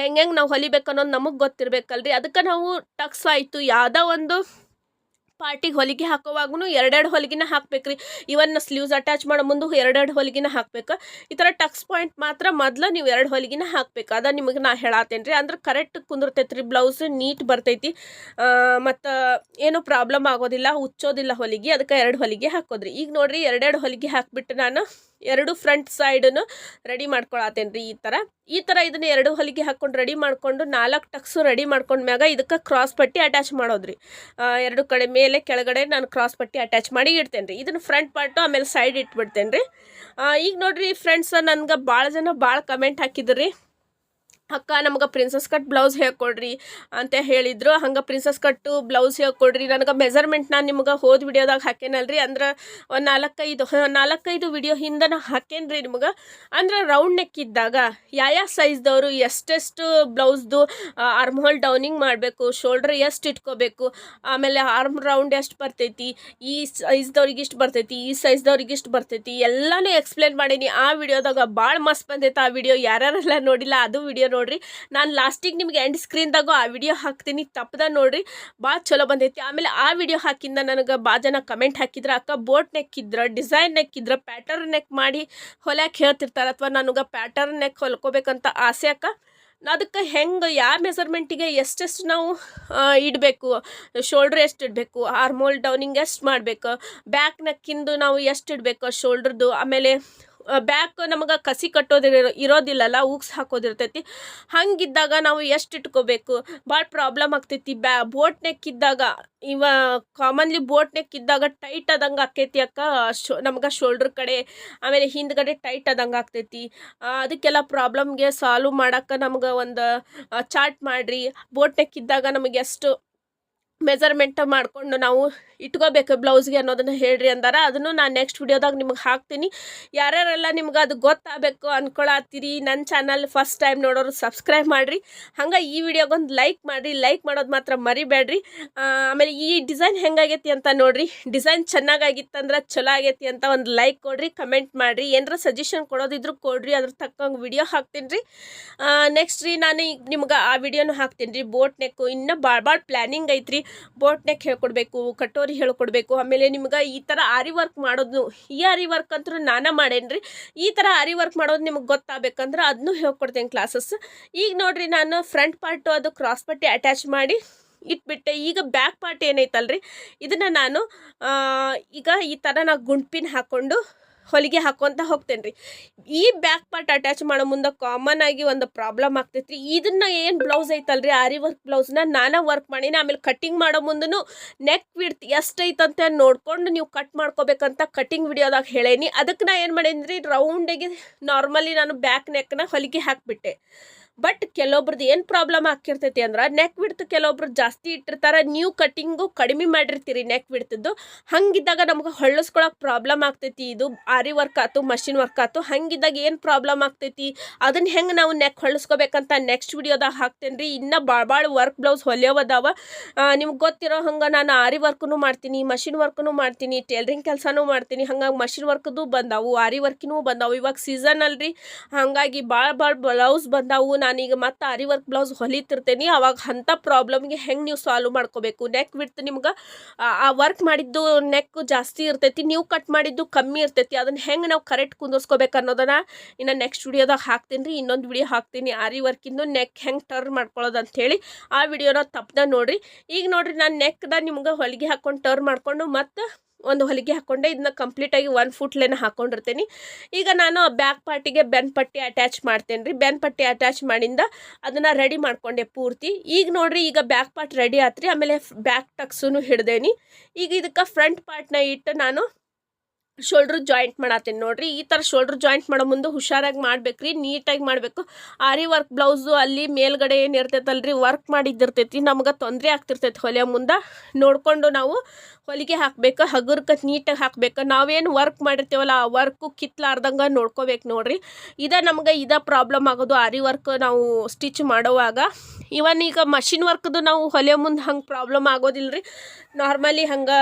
ಹೆಂಗೆ ಹೆಂಗೆ ನಾವು ಹೊಲಿಬೇಕು ಅನ್ನೋದು ನಮಗೆ ಗೊತ್ತಿರಬೇಕಲ್ರಿ. ಅದಕ್ಕೆ ನಾವು ಟಕ್ಸ್ ಆಯಿತು. ಯಾವುದೋ ಒಂದು ಪಾರ್ಟಿಗೆ ಹೊಲಿಗೆ ಹಾಕೋವಾಗೂ ಎರಡೆರಡು ಹೊಲಿಗೆನ ಹಾಕ್ಬೇಕ್ರಿ. ಇವನ್ ಸ್ಲೀವ್ಸ್ ಅಟ್ಯಾಚ್ ಮಾಡೋ ಮುಂದೆ ಎರಡೆರಡು ಹೊಲಿಗೆನ ಹಾಕ್ಬೇಕು. ಈ ಥರ ಟಕ್ಸ್ ಪಾಯಿಂಟ್ ಮಾತ್ರ ಮೊದಲು ನೀವು ಎರಡು ಹೊಲಿಗೆನ ಹಾಕ್ಬೇಕು. ಅದ ನಿಮಗೆ ನಾ ಹೇಳತ್ತೇನೆ ರೀ ಅಂದ್ರೆ ಕರೆಕ್ಟ್ ಕುಂದಿರ್ತೈತೆ ರೀ ಬ್ಲೌಸ್ ನೀಟ್ ಬರ್ತೈತಿ. ಮತ್ತು ಏನು ಪ್ರಾಬ್ಲಮ್ ಆಗೋದಿಲ್ಲ ಉಚ್ಚೋದಿಲ್ಲ ಹೊಲಿಗೆ, ಅದಕ್ಕೆ ಎರಡು ಹೊಲಿಗೆ ಹಾಕೋದ್ರಿ. ಈಗ ನೋಡ್ರಿ, ಎರಡೆರಡು ಹೊಲಿಗೆ ಹಾಕ್ಬಿಟ್ಟು ನಾನು ಎರಡು ಫ್ರಂಟ್ ಸೈಡನ್ನು ರೆಡಿ ಮಾಡ್ಕೊಳತ್ತೇನೆ ರೀ ಈ ಥರ ಈ ಥರ ಇದನ್ನ ಎರಡು ಹೊಲಿಗೆ ಹಾಕ್ಕೊಂಡು ರೆಡಿ ಮಾಡಿಕೊಂಡು ನಾಲ್ಕು ಟಕ್ಸು ರೆಡಿ ಮಾಡ್ಕೊಂಡ್ಮ್ಯಾಗ ಇದಕ್ಕೆ ಕ್ರಾಸ್ ಪಟ್ಟಿ ಅಟ್ಯಾಚ್ ಮಾಡೋದ್ರಿ. ಎರಡು ಕಡೆ ಮೇಲೆ ಕೆಳಗಡೆ ನಾನು ಕ್ರಾಸ್ ಪಟ್ಟಿ ಅಟ್ಯಾಚ್ ಮಾಡಿ ಇಡ್ತೇನೆ ರೀ ಇದನ್ನು ಫ್ರಂಟ್ ಪಾರ್ಟು ಆಮೇಲೆ ಸೈಡ್ ಇಟ್ಬಿಡ್ತೇನೆ ರೀ ಈಗ ನೋಡ್ರಿ ಫ್ರೆಂಡ್ಸ್ ನನ್ಗೆ ಭಾಳ ಜನ ಭಾಳ ಕಮೆಂಟ್ ಹಾಕಿದ್ರಿ. ಅಕ್ಕ, ನಮಗೆ ಪ್ರಿನ್ಸಸ್ ಕಟ್ ಬ್ಲೌಸ್ ಹೇಳ್ಕೊಡ್ರಿ ಅಂತ ಹೇಳಿದ್ರು. ಹಂಗೆ ಪ್ರಿನ್ಸಸ್ ಕಟ್ಟು ಬ್ಲೌಸ್ ಹೇಳ್ಕೊಡ್ರಿ. ನನಗೆ ಮೆಜರ್ಮೆಂಟ್ ನಾನು ನಿಮ್ಗೆ ಹೋದ ವಿಡಿಯೋದಾಗ ಹಾಕೇನಲ್ರಿ? ಅಂದ್ರೆ ಒಂದು ನಾಲ್ಕೈದು ನಾಲ್ಕೈದು ವಿಡಿಯೋ ಹಿಂದೆ ನಾ ಹಾಕೇನ್ರಿ ನಿಮ್ಗೆ. ಅಂದ್ರೆ ರೌಂಡ್ ನೆಕ್ ಇದ್ದಾಗ ಯಾವ ಸೈಜ್ದವರು ಎಷ್ಟೆಷ್ಟು ಬ್ಲೌಸ್ದು ಆರ್ಮ್ ಹೋಲ್ ಡೌನಿಂಗ್ ಮಾಡಬೇಕು ಶೋಲ್ಡ್ರ್ ಎಷ್ಟು ಇಟ್ಕೋಬೇಕು, ಆಮೇಲೆ ಆರ್ಮ್ ರೌಂಡ್ ಎಷ್ಟು ಬರ್ತೈತಿ, ಈ ಸೈಜ್ದವ್ರಿಗೆ ಇಷ್ಟು ಬರ್ತೈತಿ, ಈ ಸೈಜ್ದವ್ರಿಗೆ ಇಷ್ಟು ಬರ್ತೈತಿ, ಎಲ್ಲನೂ ಎಕ್ಸ್ಪ್ಲೇನ್ ಮಾಡೀನಿ. ಆ ವಿಡಿಯೋದಾಗ ಭಾಳ ಮಸ್ತ್ ಬಂದೈತೆ ಆ ವಿಡಿಯೋ. ಯಾರ್ಯಾರೆಲ್ಲ ನೋಡಿಲ್ಲ, ಅದು ವಿಡಿಯೋ ನೋಡ್ರಿ. ನಾನು ಲಾಸ್ಟಿಗೆ ನಿಮ್ಗೆ ಎಂಡ್ ಸ್ಕ್ರೀನ್ದಾಗೂ ಆ ವಿಡಿಯೋ ಹಾಕ್ತೀನಿ. ತಪ್ಪದ ನೋಡ್ರಿ. ಭಾಳ ಚಲೋ ಬಂದೈತಿ. ಆಮೇಲೆ ಆ ವಿಡಿಯೋ ಹಾಕಿಂದ ನನಗೆ ಭಾಳ ಜನ ಕಮೆಂಟ್ ಹಾಕಿದ್ರೆ, ಅಕ್ಕ ಬೋಟ್ ನೆಕ್ ಇದ್ರ ಡಿಸೈನ್ ನೆಕ್ ಇದ್ರ ಪ್ಯಾಟರ್ನ್ ನೆಕ್ ಮಾಡಿ ಹೊಲ್ಯಾಕೆ ಹೇಳ್ತಿರ್ತಾರೆ ಅಥವಾ ನನಗೆ ಪ್ಯಾಟರ್ನ್ ನೆಕ್ ಹೊಲ್ಕೋಬೇಕಂತ ಆಸೆ ಅಕ್ಕ. ಅದಕ್ಕೆ ಹೆಂಗೆ ಯಾವ ಮೆಸರ್ಮೆಂಟಿಗೆ ಎಷ್ಟೆಷ್ಟು ನಾವು ಇಡಬೇಕು? ಶೋಲ್ಡ್ರ್ ಎಷ್ಟು ಇಡಬೇಕು? ಆರ್ಮೋಲ್ ಡೌನಿಂಗ್ ಎಷ್ಟು ಮಾಡಬೇಕು? ಬ್ಯಾಕ್ ನೆಕ್ಕಿಂದು ನಾವು ಎಷ್ಟು ಇಡಬೇಕು? ಶೋಲ್ಡ್ರದ್ದು ಆಮೇಲೆ ಬ್ಯಾಕ್ ನಮಗೆ ಕಸಿ ಕಟ್ಟೋದಿರೋ ಇರೋದಿಲ್ಲಲ್ಲ, ಉಗ್ಸ್ ಹಾಕೋದಿರ್ತೈತಿ. ಹಂಗಿದ್ದಾಗ ನಾವು ಎಷ್ಟು ಇಟ್ಕೋಬೇಕು? ಭಾಳ ಪ್ರಾಬ್ಲಮ್ ಆಗ್ತೈತಿ. ಬ್ಯಾ, ಬೋಟ್ ನೆಕ್ ಇದ್ದಾಗ, ಇವ ಕಾಮನ್ಲಿ ಬೋಟ್ ನೆಕ್ ಇದ್ದಾಗ ಟೈಟ್ ಆದಂಗೆ ಆಕೈತಿ ಅಕ್ಕ, ಶೋ, ನಮ್ಗೆ ಶೋಲ್ಡ್ರ್ ಕಡೆ. ಆಮೇಲೆ ಹಿಂದ್ಗಡೆ ಟೈಟ್ ಆದಂಗೆ ಆಗ್ತೈತಿ. ಅದಕ್ಕೆಲ್ಲ ಪ್ರಾಬ್ಲಮ್ಗೆ ಸಾಲ್ವ್ ಮಾಡೋಕ್ಕೆ ನಮ್ಗೆ ಒಂದು ಚಾರ್ಟ್ ಮಾಡಿರಿ. ಬೋಟ್ ನೆಕ್ ಇದ್ದಾಗ ನಮಗೆ ಎಷ್ಟು ಮೆಜರ್ಮೆಂಟ್ ಮಾಡಿಕೊಂಡು ನಾವು ಇಟ್ಕೋಬೇಕು ಬ್ಲೌಸ್ಗೆ ಅನ್ನೋದನ್ನ ಹೇಳ್ರಿ ಅಂದಾರ. ಅದನ್ನು ನಾನು ನೆಕ್ಸ್ಟ್ ವಿಡಿಯೋದಾಗ ನಿಮ್ಗೆ ಹಾಕ್ತೀನಿ. ಯಾರ್ಯಾರೆಲ್ಲ ನಿಮ್ಗೆ ಅದು ಗೊತ್ತಾಗಬೇಕು ಅನ್ಕೊಳತ್ತೀರಿ ನನ್ನ ಚಾನಲ್ ಫಸ್ಟ್ ಟೈಮ್ ನೋಡೋರು ಸಬ್ಸ್ಕ್ರೈಬ್ ಮಾಡಿರಿ. ಹಂಗೆ ಈ ವಿಡಿಯೋಗೊಂದು ಲೈಕ್ ಮಾಡಿರಿ. ಲೈಕ್ ಮಾಡೋದು ಮಾತ್ರ ಮರಿಬೇಡ್ರಿ ಆಮೇಲೆ ಈ ಡಿಸೈನ್ ಹೆಂಗಾಗೈತಿ ಅಂತ ನೋಡ್ರಿ. ಡಿಸೈನ್ ಚೆನ್ನಾಗಾಗಿತ್ತಂದ್ರೆ ಚಲೋ ಆಗೈತಿ ಅಂತ ಒಂದು ಲೈಕ್ ಕೊಡ್ರಿ ಕಮೆಂಟ್ ಮಾಡಿರಿ. ಏನಾರ ಸಜೆಷನ್ ಕೊಡೋದಿದ್ರು ಕೊಡ್ರಿ, ಅದ್ರ ತಕ್ಕಂಗೆ ವಿಡಿಯೋ ಹಾಕ್ತೀನಿ ರೀ ನೆಕ್ಸ್ಟ್ ರೀ ನಾನು ಈಗ ನಿಮ್ಗೆ ಆ ವಿಡಿಯೋನು ಹಾಕ್ತೀನಿ ರೀ ಬೋಟ್ ನೆಕ್ಕು ಇನ್ನೂ ಭಾಳ ಭಾಳ ಪ್ಲ್ಯಾನಿಂಗ್ ಐತ್ರಿ. ಬೋಟ್ ನೆಕ್ ಹೇಳ್ಕೊಡ್ಬೇಕು, ಕಟೋರಿ ಹೇಳ್ಕೊಡ್ಬೇಕು. ಆಮೇಲೆ ನಿಮ್ಗೆ ಈ ಥರ ಆರಿ ವರ್ಕ್ ಮಾಡೋದು ಈ ಆರಿ ವರ್ಕ್ ಅಂತೂ ನಾನೇ ಮಾಡೇನ್ರಿ. ಈ ಥರ ಆರಿ ವರ್ಕ್ ಮಾಡೋದು ನಿಮ್ಗೆ ಗೊತ್ತಾಗಬೇಕಂದ್ರೆ ಅದನ್ನು ಹೇಳ್ಕೊಡ್ತೇನೆ ಕ್ಲಾಸಸ್ ಈಗ ನೋಡಿರಿ ನಾನು ಫ್ರಂಟ್ ಪಾರ್ಟು ಅದು ಕ್ರಾಸ್ ಪಟ್ಟಿ ಅಟ್ಯಾಚ್ ಮಾಡಿ ಇಟ್ಬಿಟ್ಟೆ. ಈಗ ಬ್ಯಾಕ್ ಪಾರ್ಟ್ ಏನೈತಲ್ರಿ? ಇದನ್ನು ನಾನು ಈಗ ಈ ಥರ ನಾ ಗುಂಡ್ಪಿನ್ ಹಾಕ್ಕೊಂಡು ಹೊಲಿಗೆ ಹಾಕೊತ ಹೋಗ್ತೇನೆ ರೀ ಈ ಬ್ಯಾಕ್ ಪಾರ್ಟ್ ಅಟ್ಯಾಚ್ ಮಾಡೋ ಮುಂದೆ ಕಾಮನ್ ಆಗಿ ಒಂದು ಪ್ರಾಬ್ಲಮ್ ಆಗ್ತೈತ್ರಿ. ಇದನ್ನ ಏನು ಬ್ಲೌಸ್ ಐತಲ್ರಿ? ಆರಿ ವರ್ಕ್ ಬ್ಲೌಸ್ನ ನಾನೇ ವರ್ಕ್ ಮಾಡೀನಿ, ಆಮೇಲೆ ಕಟ್ಟಿಂಗ್ ಮಾಡೋ ಮುಂದೂ ನೆಕ್ ವಿಡ್ತ್ ಎಷ್ಟೈತಂತ ನೋಡ್ಕೊಂಡು ನೀವು ಕಟ್ ಮಾಡ್ಕೋಬೇಕಂತ ಕಟ್ಟಿಂಗ್ ವಿಡಿಯೋದಾಗ ಹೇಳೇನಿ. ಅದಕ್ಕೆ ನಾ ಏನು ಮಾಡೀನಿ ರೀ ರೌಂಡಾಗಿ ನಾರ್ಮಲಿ ನಾನು ಬ್ಯಾಕ್ ನೆಕ್ನ ಹೊಲಿಗೆ ಹಾಕಿಬಿಟ್ಟೆ. ಬಟ್ ಕೆಲವೊಬ್ರದ್ದು ಏನು ಪ್ರಾಬ್ಲಮ್ ಆಗ್ತಿರ್ತೈತಿ ಅಂದ್ರೆ ನೆಕ್ ಬಿಡ್ತು ಕೆಲವೊಬ್ರು ಜಾಸ್ತಿ ಇಟ್ಟಿರ್ತಾರೆ, ನೀವು ಕಟ್ಟಿಂಗು ಕಡಿಮೆ ಮಾಡಿರ್ತೀರಿ ನೆಕ್ ಬಿಡ್ತಿದ್ದು ಹಂಗಿದ್ದಾಗ ನಮ್ಗೆ ಹೊಳ್ಳಿಸ್ಕೊಳಕ್ಕೆ ಪ್ರಾಬ್ಲಮ್ ಆಗ್ತೈತಿ, ಇದು ಆರಿ ವರ್ಕ್ ಆಯ್ತು ಮಷಿನ್ ವರ್ಕ್ ಆಯ್ತು ಹಂಗಿದ್ದಾಗ ಏನು ಪ್ರಾಬ್ಲಮ್ ಆಗ್ತೈತಿ ಅದನ್ನ ಹೆಂಗೆ ನಾವು ನೆಕ್ ಹೊಳ್ಳಿಸ್ಕೋಬೇಕಂತ ನೆಕ್ಸ್ಟ್ ವಿಡಿಯೋದಾಗ ಹಾಕ್ತೇನೆ ರೀ ಇನ್ನೂ ಭಾಳ ಭಾಳ ವರ್ಕ್ ಬ್ಲೌಸ್ ಹೊಲಿಯೋವದಾವ ನಿಮ್ಗೆ ಗೊತ್ತಿರೋ ಹಂಗೆ ನಾನು ಆರಿ ವರ್ಕೂ ಮಾಡ್ತೀನಿ ಮಷಿನ್ ವರ್ಕೂ ಮಾಡ್ತೀನಿ ಟೇಲ್ರಿಂಗ್ ಕೆಲಸನೂ ಮಾಡ್ತೀನಿ. ಹಂಗಾಗಿ ಮಷಿನ್ ವರ್ಕ್ದು ಬಂದಾವು, ಆರಿ ವರ್ಕಿನೂ ಬಂದಾವು. ಇವಾಗ ಸೀಸನ್ ಅಲ್ರಿ. ಹಾಗಾಗಿ ಭಾಳ ಭಾಳ ಬ್ಲೌಸ್ ಬಂದಾವು. ನಾನೀಗ ಮತ್ತೆ ಆರಿ ವರ್ಕ್ ಬ್ಲೌಸ್ ಹೊಲಿತಿರ್ತೇನೆ, ಅವಾಗ ಅಂಥ ಪ್ರಾಬ್ಲಮ್ಗೆ ಹೆಂಗೆ ನೀವು ಸಾಲ್ವ್ ಮಾಡ್ಕೋಬೇಕು? ನೆಕ್ ವಿಡ್ತ್ ನಿಮ್ಗೆ, ಆ ವರ್ಕ್ ಮಾಡಿದ್ದು ನೆಕ್ ಜಾಸ್ತಿ ಇರ್ತೈತಿ, ನೀವು ಕಟ್ ಮಾಡಿದ್ದು ಕಮ್ಮಿ ಇರ್ತೈತಿ. ಅದನ್ನ ಹೆಂಗೆ ನಾವು ಕರೆಕ್ಟ್ ಕುಂದರ್ಸ್ಕೋಬೇಕು ಅನ್ನೋದನ್ನ ಇನ್ನು ನೆಕ್ಸ್ಟ್ ವಿಡಿಯೋದಾಗ ಹಾಕ್ತೀನಿ ರೀ ಇನ್ನೊಂದು ವಿಡಿಯೋ ಹಾಕ್ತೀನಿ. ಆರಿ ವರ್ಕಿಂದು ನೆಕ್ ಹೆಂಗೆ ಟರ್ನ್ ಮಾಡ್ಕೊಳ್ಳೋದು ಅಂಥೇಳಿ ಆ ವಿಡಿಯೋನ ತಪ್ಪದ ನೋಡಿರಿ. ಈಗ ನೋಡಿರಿ ನಾನು ನೆಕ್ದ ನಿಮ್ಗೆ ಹೊಲಿಗೆ ಹಾಕ್ಕೊಂಡು ಟರ್ನ್ ಮಾಡಿಕೊಂಡು ಮತ್ತು ಒಂದು ಹೊಲಿಗೆ ಹಾಕ್ಕೊಂಡೆ ಇದನ್ನ ಕಂಪ್ಲೀಟಾಗಿ ಒನ್ ಫುಟ್ಲೇನ ಹಾಕ್ಕೊಂಡಿರ್ತೀನಿ ಈಗ ನಾನು ಬ್ಯಾಕ್ ಪಾರ್ಟಿಗೆ ಬೆನ್ ಪಟ್ಟಿ ಅಟ್ಯಾಚ್ ಮಾಡ್ತೇನೆ ರೀ ಬೆನ್ ಪಟ್ಟಿ ಅಟ್ಯಾಚ್ ಮಾಡಿಂದ ಅದನ್ನು ರೆಡಿ ಮಾಡ್ಕೊಂಡೆ ಪೂರ್ತಿ. ಈಗ ನೋಡ್ರಿ, ಈಗ ಬ್ಯಾಕ್ ಪಾರ್ಟ್ ರೆಡಿ ಆತ್ರಿ. ಆಮೇಲೆ ಬ್ಯಾಕ್ ಟಕ್ಸೂ ಹಿಡ್ದೇನಿ. ಈಗ ಇದಕ್ಕೆ ಫ್ರಂಟ್ ಪಾರ್ಟ್ನ ಇಟ್ಟು ನಾನು ಶೋಲ್ಡ್ರ್ ಜಾಯಿಂಟ್ ಮಾಡತ್ತೀನಿ ನೋಡ್ರಿ. ಈ ಥರ ಶೋಲ್ಡ್ರ್ ಜಾಯಿಂಟ್ ಮಾಡೋ ಮುಂದೆ ಹುಷಾರಾಗಿ ಮಾಡ್ಬೇಕ್ರಿ, ನೀಟಾಗಿ ಮಾಡಬೇಕು. ಆರಿ ವರ್ಕ್ ಬ್ಲೌಸು ಅಲ್ಲಿ ಮೇಲ್ಗಡೆ ಏನು ಇರ್ತೈತಲ್ರಿ ವರ್ಕ್ ಮಾಡಿದ್ದಿರ್ತೈತಿ, ನಮ್ಗೆ ತೊಂದರೆ ಆಗ್ತಿರ್ತೈತಿ ಹೊಲೆ ಮುಂದೆ. ನೋಡಿಕೊಂಡು ನಾವು ಹೊಲಿಗೆ ಹಾಕಬೇಕು, ಹಗುರ್ಕ ನೀಟಾಗಿ ಹಾಕ್ಬೇಕು. ನಾವೇನು ವರ್ಕ್ ಮಾಡಿರ್ತೀವಲ್ಲ, ಆ ವರ್ಕು ಕಿತ್ಲಾರ್ದಂಗೆ ನೋಡ್ಕೋಬೇಕು ನೋಡ್ರಿ. ಇದ ನಮ್ಗೆ ಇದ ಪ್ರಾಬ್ಲಮ್ ಆಗೋದು, ಆರಿ ವರ್ಕ್ ನಾವು ಸ್ಟಿಚ್ ಮಾಡೋವಾಗ. ಇವನ್ ಈಗ ಮಷಿನ್ ವರ್ಕ್ದು ನಾವು ಹೊಲೆ ಮುಂದೆ ಹಂಗೆ ಪ್ರಾಬ್ಲಮ್ ಆಗೋದಿಲ್ಲ ರೀ ನಾರ್ಮಲಿ ಹಂಗೆ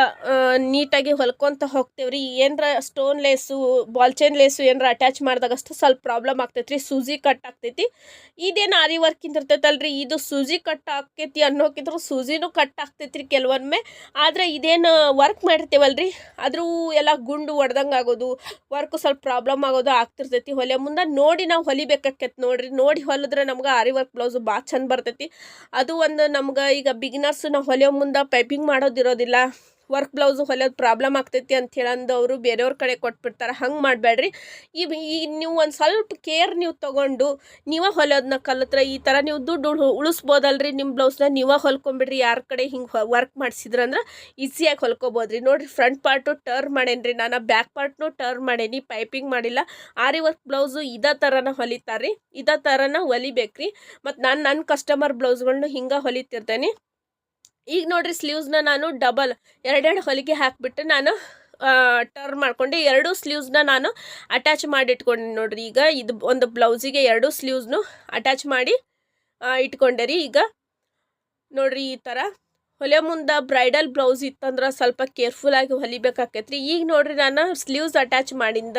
ನೀಟಾಗಿ ಹೊಲ್ಕೊತ ಹೋಗ್ತೇವ್ರಿ. ಏನರ ಸ್ಟೋನ್ ಲೇಸು ಬಾಲ್ ಚೈನ್ ಲೇಸು ಏನರ ಅಟ್ಯಾಚ್ ಮಾಡಿದಾಗಷ್ಟು ಸ್ವಲ್ಪ ಪ್ರಾಬ್ಲಮ್ ಆಗ್ತೈತಿ ರೀ ಸೂಜಿ ಕಟ್ ಆಗ್ತೈತಿ. ಇದೇನು ಆರಿ ವರ್ಕಿಂದ ಇರ್ತೈತಲ್ರಿ, ಇದು ಸೂಜಿ ಕಟ್ ಆಕೈತಿ ಅನ್ನೋಕ್ಕಿಂತ ಸೂಜಿನೂ ಕಟ್ ಆಗ್ತೈತಿ ರೀ ಕೆಲವೊಮ್ಮೆ. ಆದರೆ ಇದೇನು ವರ್ಕ್ ಮಾಡಿರ್ತೀವಲ್ರಿ, ಆದರೂ ಎಲ್ಲ ಗುಂಡು ಒಡ್ದಂಗೆ ಆಗೋದು ವರ್ಕ್ ಸ್ವಲ್ಪ ಪ್ರಾಬ್ಲಮ್ ಆಗೋದು ಆಗ್ತಿರ್ತೈತಿ. ಹೊಲೆ ಮುಂದೆ ನೋಡಿ ನಾವು ಹೊಲಿಬೇಕಾಕೈತಿ ನೋಡ್ರಿ, ನೋಡಿ ಹೊಲಿದ್ರೆ ನಮ್ಗೆ ಆರಿ ವರ್ಕ್ ಬ್ಲೌಸು ಭಾಳ ಚಂದ ಬರ್ತೈತಿ. ಅದು ಒಂದು ನಮ್ಗೆ ಈಗ ಬಿಗಿನರ್ಸ್ ನಾವು ಹೊಲಿಯೋ ಮುಂದೆ ಪೈಪಿಂಗ್ ಮಾಡೋದಿರೋದಿಲ್ಲ. ವರ್ಕ್ ಬ್ಲೌಸು ಹೊಲಿಯೋದು ಪ್ರಾಬ್ಲಮ್ ಆಗ್ತೈತಿ ಅಂತ ಹೇಳಂದು ಅವರು ಬೇರೆಯವ್ರ ಕಡೆ ಕೊಟ್ಬಿಡ್ತಾರೆ. ಹಂಗೆ ಮಾಡಬೇಡ್ರಿ. ಈ ನೀವು ಒಂದು ಸ್ವಲ್ಪ ಕೇರ್ ನೀವು ತೊಗೊಂಡು ನೀವೇ ಹೊಲಿಯೋದನ್ನ ಕಲಿತ್ರೆ ಈ ಥರ ನೀವು ದುಡ್ಡು ಉಳು, ಉಳಿಸ್ಬೋದಲ್ರಿ ನಿಮ್ಮ ಬ್ಲೌಸ್ನ ನೀವೇ ಹೊಲ್ಕೊಂಬಿಡ್ರಿ. ಯಾರ ಕಡೆ ಹಿಂಗೆ ವರ್ಕ್ ಮಾಡಿಸಿದ್ರಂದ್ರೆ ಈಸಿಯಾಗಿ ಹೊಲ್ಕೊಬೋದ್ರಿ. ನೋಡಿರಿ ಫ್ರಂಟ್ ಪಾರ್ಟು ಟರ್ನ್ ಮಾಡೇನಿ ನಾನು ಬ್ಯಾಕ್ ಪಾರ್ಟ್ನು ಟರ್ನ್ ಮಾಡೇನಿ, ಪೈಪಿಂಗ್ ಮಾಡಿಲ್ಲ. ಆರಿ ವರ್ಕ್ ಬ್ಲೌಸು ಇದೇ ಥರನ ಹೊಲಿತಾರೆ ಇದೇ ಥರನ ಹೊಲಿಬೇಕ್ರಿ. ಮತ್ತು ನಾನು ನನ್ನ ಕಸ್ಟಮರ್ ಬ್ಲೌಸ್ಗಳ್ನು ಹಿಂಗೆ ಹೊಲಿತಿರ್ತೇನೆ. ಈಗ ನೋಡ್ರಿ ಸ್ಲೀವ್ಸ್ನ ನಾನು ಡಬಲ್ ಎರಡೆರಡು ಹೊಲಿಗೆ ಹಾಕಿಬಿಟ್ಟು ನಾನು ಟರ್ನ್ ಮಾಡ್ಕೊಂಡು ಎರಡೂ ಸ್ಲೀವ್ಸ್ನ ನಾನು ಅಟ್ಯಾಚ್ ಮಾಡಿ ಇಟ್ಕೊಂಡೆ ನೋಡ್ರಿ. ಈಗ ಇದು ಒಂದು ಬ್ಲೌಸಿಗೆ ಎರಡೂ ಸ್ಲೀವ್ಸ್ನು ಅಟ್ಯಾಚ್ ಮಾಡಿ ಇಟ್ಕೊಂಡೆ ರೀ. ಈಗ ನೋಡ್ರಿ ಈ ಥರ ಹೊಲೆ ಮುಂದೆ ಬ್ರೈಡಲ್ ಬ್ಲೌಸ್ ಇತ್ತಂದ್ರೆ ಸ್ವಲ್ಪ ಕೇರ್ಫುಲ್ಲಾಗಿ ಹೊಲಿಬೇಕಾಕೈತ್ರಿ. ಈಗ ನೋಡ್ರಿ ನಾನು ಸ್ಲೀವ್ಸ್ ಅಟ್ಯಾಚ್ ಮಾಡಿಂದ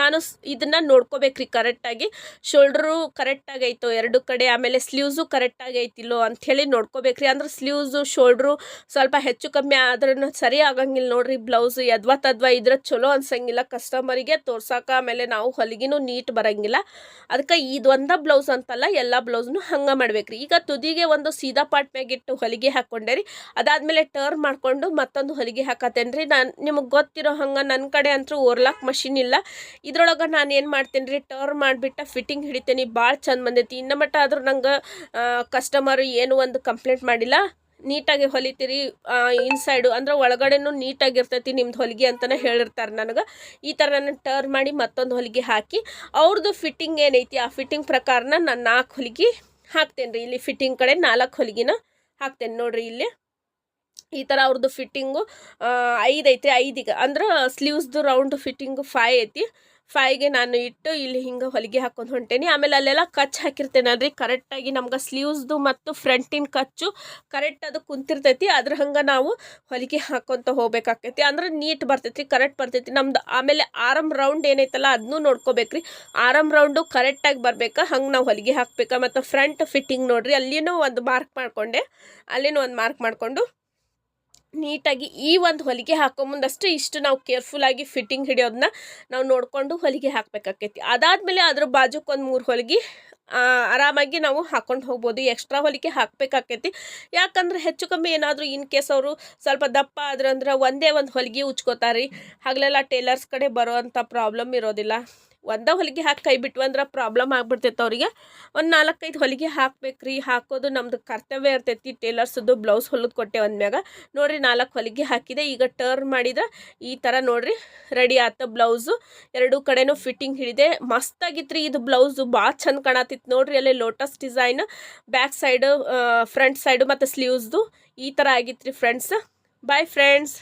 ನಾನು ಇದನ್ನ ನೋಡ್ಕೋಬೇಕ್ರಿ ಕರೆಕ್ಟಾಗಿ. ಶೋಲ್ಡ್ರು ಕರೆಕ್ಟಾಗಿ ಐತೋ ಎರಡು ಕಡೆ, ಆಮೇಲೆ ಸ್ಲೀವ್ಸು ಕರೆಕ್ಟಾಗಿ ಐತಿಲ್ಲೋ ಅಂಥೇಳಿ ನೋಡ್ಕೋಬೇಕ್ರಿ. ಅಂದ್ರೆ ಸ್ಲೀವ್ಸು, ಶೋಲ್ಡ್ರು ಸ್ವಲ್ಪ ಹೆಚ್ಚು ಕಮ್ಮಿ ಆದ್ರೂ ಸರಿ ಆಗಂಗಿಲ್ಲ ನೋಡ್ರಿ. ಬ್ಲೌಸ್ ಯದ್ವಾ ತದ್ವಾ ಇದ್ರೆ ಚಲೋ ಅನ್ಸಂಗಿಲ್ಲ. ಕಸ್ಟಮರಿಗೆ ತೋರ್ಸಾಕ ಆಮೇಲೆ ನಾವು ಹೊಲಿಗೆನೂ ನೀಟ್ ಬರಂಗಿಲ್ಲ. ಅದಕ್ಕೆ ಇದೊಂದ ಬ್ಲೌಸ್ ಅಂತಲ್ಲ, ಎಲ್ಲ ಬ್ಲೌಸ್ನು ಹಂಗೆ ಮಾಡ್ಬೇಕ್ರಿ. ಈಗ ತುದಿಗೆ ಒಂದು ಸೀದಾ ಪಾಟ್ ಮ್ಯಾಗಿಟ್ಟು ಹೊಲಿಗೆ ಹಾಕ್ಕೊಂಡೆ ರೀ ಅದಾದಮೇಲೆ ಟರ್ನ್ ಮಾಡಿಕೊಂಡು ಮತ್ತೊಂದು ಹೊಲಿಗೆ ಹಾಕತ್ತೇನೆ ರೀ ನಾನು ನಿಮಗೆ ಗೊತ್ತಿರೋ ಹಂಗೆ ನನ್ನ ಕಡೆ ಅಂತೂ ಓರ್ಲಾಕ್ ಮಷಿನ್ ಇಲ್ಲ. ಇದ್ರೊಳಗೆ ನಾನು ಏನು ಮಾಡ್ತೀನಿ ರೀ ಟರ್ನ್ ಮಾಡಿಬಿಟ್ಟು ಫಿಟ್ಟಿಂಗ್ ಹಿಡಿತೇನೆ ಭಾಳ ಚಂದ ಬಂದೈತಿ. ಇನ್ನು ಮಟ್ಟ ಆದ್ರೂ ನಂಗೆ ಕಸ್ಟಮರ್ ಏನು ಒಂದು ಕಂಪ್ಲೇಂಟ್ ಮಾಡಿಲ್ಲ. ನೀಟಾಗಿ ಹೊಲಿತೀರಿ ಇನ್ಸೈಡು ಅಂದ್ರೆ ಒಳಗಡೆನೂ ನೀಟಾಗಿರ್ತೈತಿ ನಿಮ್ದು ಹೊಲಿಗೆ ಅಂತಲೇ ಹೇಳಿರ್ತಾರೆ ನನಗೆ. ಈ ಥರ ನಾನು ಟರ್ನ್ ಮಾಡಿ ಮತ್ತೊಂದು ಹೊಲಿಗೆ ಹಾಕಿ ಅವ್ರದ್ದು ಫಿಟ್ಟಿಂಗ್ ಏನೈತಿ, ಆ ಫಿಟ್ಟಿಂಗ್ ಪ್ರಕಾರನ ನಾನು ನಾಲ್ಕು ಹೊಲಿಗೆ ಹಾಕ್ತೇನೆ ರೀ ಇಲ್ಲಿ ಫಿಟ್ಟಿಂಗ್ ಕಡೆ ನಾಲ್ಕು ಹೊಲಿಗೆನ ಹಾಕ್ತೇನೆ ನೋಡಿರಿ ಇಲ್ಲಿ. ಈ ಥರ ಅವ್ರದ್ದು ಫಿಟ್ಟಿಂಗು ಐದು ಐತಿ ಐದಿಗೆ. ಅಂದ್ರೆ ಸ್ಲೀವ್ಸ್ದು ರೌಂಡ್ ಫಿಟ್ಟಿಂಗು ಫೈ ಐತಿ. ಫೈಗೆ ನಾನು ಇಟ್ಟು ಇಲ್ಲಿ ಹಿಂಗೆ ಹೊಲಿಗೆ ಹಾಕೊಂಡು ಹೊಂಟೇನಿ. ಆಮೇಲೆ ಅಲ್ಲೆಲ್ಲ ಕಚ್ ಹಾಕಿರ್ತೇನೆ ರೀ ಕರೆಕ್ಟಾಗಿ ನಮ್ಗೆ ಸ್ಲೀವ್ಸ್ದು ಮತ್ತು ಫ್ರಂಟಿನ ಕಚ್ಚು ಕರೆಕ್ಟ್ ಅದು ಕುಂತಿರ್ತೈತಿ. ಅದ್ರ ಹಂಗೆ ನಾವು ಹೊಲಿಗೆ ಹಾಕ್ಕೊತ ಹೋಗ್ಬೇಕಾಕೈತಿ ಅಂದ್ರೆ ನೀಟ್ ಬರ್ತೈತಿ ಕರೆಕ್ಟ್ ಬರ್ತೈತಿ. ನಮ್ದು ಆಮೇಲೆ ಆರಮ್ ರೌಂಡ್ ಏನೈತಲ್ಲ ಅದನ್ನೂ ನೋಡ್ಕೋಬೇಕ್ರಿ. ಆರಮ್ ರೌಂಡು ಕರೆಕ್ಟಾಗಿ ಬರಬೇಕಾ. ಹಂಗೆ ನಾವು ಹೊಲಿಗೆ ಹಾಕ್ಬೇಕಾ. ಮತ್ತು ಫ್ರಂಟ್ ಫಿಟ್ಟಿಂಗ್ ನೋಡ್ರಿ. ಅಲ್ಲಿನೂ ಒಂದು ಮಾರ್ಕ್ ಮಾಡಿಕೊಂಡೆ. ಅಲ್ಲಿನೂ ಒಂದು ಮಾರ್ಕ್ ಮಾಡಿಕೊಂಡು ನೀಟಾಗಿ ಈ ಒಂದು ಹೊಲಿಗೆ ಹಾಕೋ ಮುಂದಷ್ಟು ಇಷ್ಟು ನಾವು ಕೇರ್ಫುಲ್ಲಾಗಿ ಫಿಟ್ಟಿಂಗ್ ಹಿಡಿಯೋದನ್ನ ನಾವು ನೋಡಿಕೊಂಡು ಹೊಲಿಗೆ ಹಾಕಬೇಕಾಕೈತಿ. ಅದಾದಮೇಲೆ ಅದ್ರ ಬಾಜುಕ್ಕೆ ಒಂದು ಮೂರು ಹೊಲಿಗೆ ಆರಾಮಾಗಿ ನಾವು ಹಾಕೊಂಡು ಹೋಗ್ಬೋದು. ಎಕ್ಸ್ಟ್ರಾ ಹೊಲಿಗೆ ಹಾಕಬೇಕಾಕೈತಿ. ಯಾಕಂದ್ರೆ ಹೆಚ್ಚು ಕಮ್ಮಿ ಏನಾದರೂ ಇನ್ ಕೇಸ್ ಅವರು ಸ್ವಲ್ಪ ದಪ್ಪ ಆದ್ರೆ ಅಂದ್ರೆ ಒಂದೇ ಒಂದು ಹೊಲಿಗೆ ಉಚ್ಕೋತಾರೆ. ಹಗಲೆಲ್ಲ ಟೇಲರ್ಸ್ ಕಡೆ ಬರೋವಂಥ ಪ್ರಾಬ್ಲಮ್ ಇರೋದಿಲ್ಲ. ಒಂದೇ ಹೊಲಿಗೆ ಹಾಕಿ ಕೈ ಬಿಟ್ವು ಅಂದ್ರೆ ಪ್ರಾಬ್ಲಮ್ ಆಗ್ಬಿಡ್ತೈತೆ ಅವರಿಗೆ. ಒಂದು ನಾಲ್ಕೈದು ಹೊಲಿಗೆ ಹಾಕ್ಬೇಕ್ರಿ, ಹಾಕೋದು ನಮ್ದು ಕರ್ತವ್ಯ ಇರ್ತೈತಿ. ಟೇಲರ್ಸದ್ದು ಬ್ಲೌಸ್ ಹೊಲಿದು ಕೊಟ್ಟೆ ಅಂದ್ಮ್ಯಾಗ. ನೋಡಿರಿ ನಾಲ್ಕು ಹೊಲಿಗೆ ಹಾಕಿದೆ, ಈಗ ಟರ್ನ್ ಮಾಡಿದ್ರೆ ಈ ಥರ ನೋಡಿರಿ ರೆಡಿ ಆತ ಬ್ಲೌಸು. ಎರಡೂ ಕಡೆನೂ ಫಿಟ್ಟಿಂಗ್ ಹಿಡಿದೆ. ಮಸ್ತಾಗಿತ್ರಿ ಇದು ಬ್ಲೌಸು ಭಾಳ ಚಂದ ಕಾಣತಿತ್ತು ನೋಡ್ರಿ ಅಲ್ಲಿ lotus design back side front side ಮತ್ತು ಸ್ಲೀವ್ಸ್ದು ಈ ಥರ ಆಗಿತ್ತು ರೀ ಫ್ರೆಂಡ್ಸ್ ಬಾಯ್ ಫ್ರೆಂಡ್ಸ್